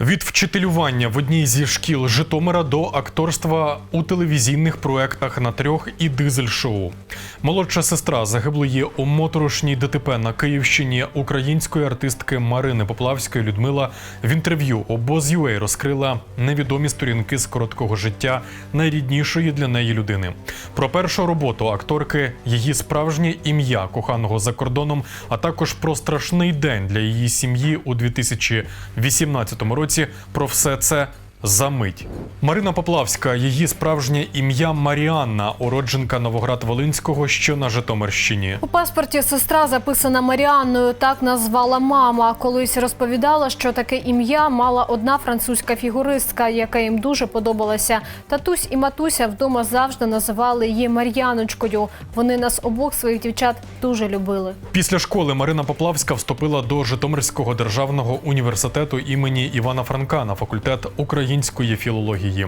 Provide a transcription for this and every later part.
Від вчителювання в одній зі шкіл Житомира до акторства у телевізійних проектах на трьох і дизель-шоу. Молодша сестра загиблої у моторошній ДТП на Київщині української артистки Марини Поплавської Людмила в інтерв'ю обоз.ua розкрила невідомі сторінки з короткого життя найріднішої для неї людини. Про першу роботу акторки, її справжнє ім'я коханого за кордоном, а також про страшний день для її сім'ї у 2018 році. Про все це за мить. Марина Поплавська, її справжнє ім'я Маріанна, уродженка Новоград-Волинського, що на Житомирщині. У паспорті сестра записана Маріанною. Так назвала мама. Колись розповідала, що таке ім'я мала одна французька фігуристка, яка їм дуже подобалася. Татусь і матуся вдома завжди називали її Мар'яночкою. Вони нас обох своїх дівчат дуже любили. Після школи Марина Поплавська вступила до Житомирського державного університету імені Івана Франка на факультет української філології.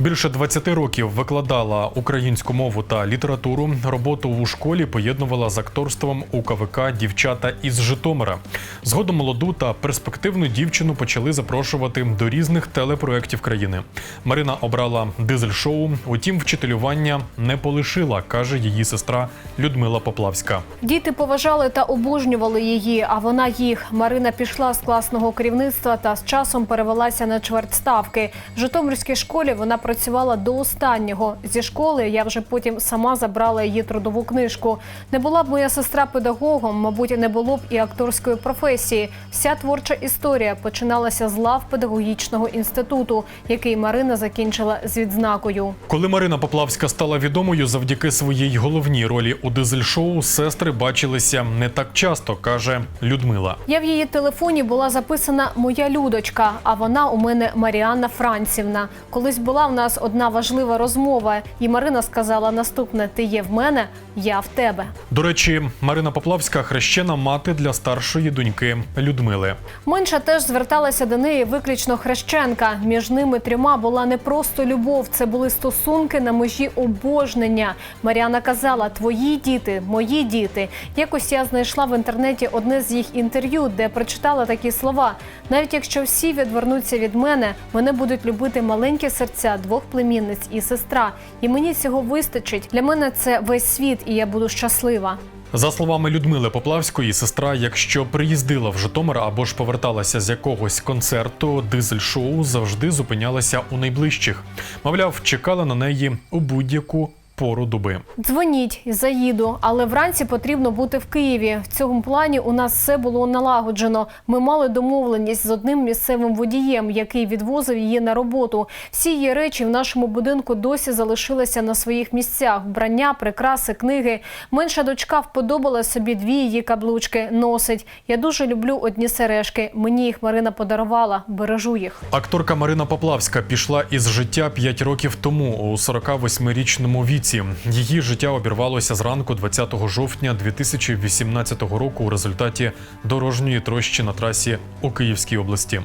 Більше 20 років викладала українську мову та літературу. Роботу у школі поєднувала з акторством у КВК Дівчата із Житомира. Згодом молоду та перспективну дівчину почали запрошувати до різних телепроєктів країни. Марина обрала дизель-шоу, утім, вчителювання не полишила, каже її сестра Людмила Поплавська. Діти поважали та обожнювали її, а вона їх. Марина пішла з класного керівництва та з часом перевелася на чверть ставки. В Житомирській школі вона працювала до останнього. Зі школи я вже потім сама забрала її трудову книжку. Не була б моя сестра педагогом, мабуть, не було б і акторської професії. Вся творча історія починалася з лав педагогічного інституту, який Марина закінчила з відзнакою. Коли Марина Поплавська стала відомою завдяки своїй головній ролі у дизель-шоу, сестри бачилися не так часто, каже Людмила. Я в її телефоні була записана Моя Людочка, а вона у мене Маріанна Францівна. Колись була в нас одна важлива розмова, і Марина сказала наступне: Ти є в мене, я в тебе. До речі, Марина Поплавська хрещена мати для старшої доньки Людмили. Менша теж зверталася до неї виключно хрещенка. Між ними трьома була не просто любов, це були стосунки на межі обожнення. Маріана казала: Твої діти, мої діти. Якось я знайшла в інтернеті одне з їх інтерв'ю, де прочитала такі слова: навіть якщо всі відвернуться від мене, мене будуть любити маленькі серця двох племінниць і сестра. І мені цього вистачить. Для мене це весь світ, і я буду щаслива. За словами Людмили Поплавської, сестра, якщо приїздила в Житомир або ж поверталася з якогось концерту, дизель-шоу завжди зупинялася у найближчих. Мовляв, чекала на неї у будь-яку пору доби. Дзвоніть, заїду, але вранці потрібно бути в Києві. В цьому плані у нас все було налагоджено. Ми мали домовленість з одним місцевим водієм, який відвозив її на роботу. Всі її речі в нашому будинку досі залишилися на своїх місцях: вбрання, прикраси, книги. Менша дочка вподобала собі дві її каблучки. Носить. Я дуже люблю одні сережки. Мені їх Марина подарувала. Бережу їх. Акторка Марина Поплавська пішла із життя 5 років тому у 48-річному віці. Її життя обірвалося зранку 20 жовтня 2018 року у результаті дорожньої трощі на трасі у Київській області.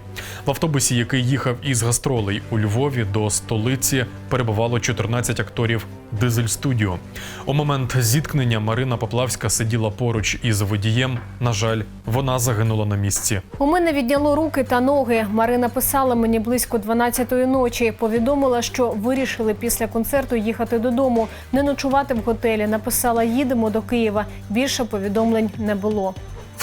В автобусі, який їхав із гастролей у Львові до столиці, перебувало 14 акторів Дизель Студіо. У момент зіткнення Марина Поплавська сиділа поруч із водієм. На жаль, вона загинула на місці. У мене відняло руки та ноги. Марина писала мені близько 12-ї ночі. Повідомила, що вирішили після концерту їхати додому, не ночувати в готелі. Написала їдемо до Києва. Більше повідомлень не було.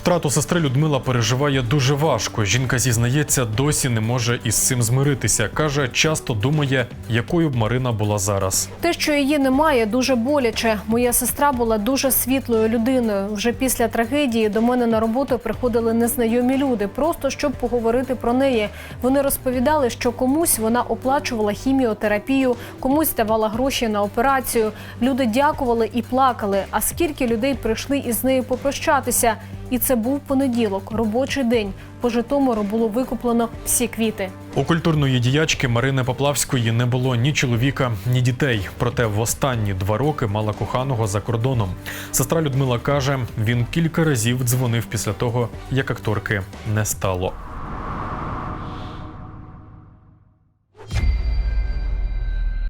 Втрату сестри Людмила переживає дуже важко. Жінка зізнається, досі не може із цим змиритися. каже, часто думає, якою б Марина була зараз. Те, що її немає, дуже боляче. Моя сестра була дуже світлою людиною. Вже після трагедії до мене на роботу приходили незнайомі люди, просто щоб поговорити про неї. Вони розповідали, що комусь вона оплачувала хіміотерапію, комусь давала гроші на операцію. Люди дякували і плакали. А скільки людей прийшли із нею попрощатися? І це був понеділок, робочий день. По Житомиру було викуплено всі квіти. У культурної діячки Марини Поплавської не було ні чоловіка, ні дітей. Проте в останні два роки мала коханого за кордоном. Сестра Людмила каже, він кілька разів дзвонив після того, як акторки не стало.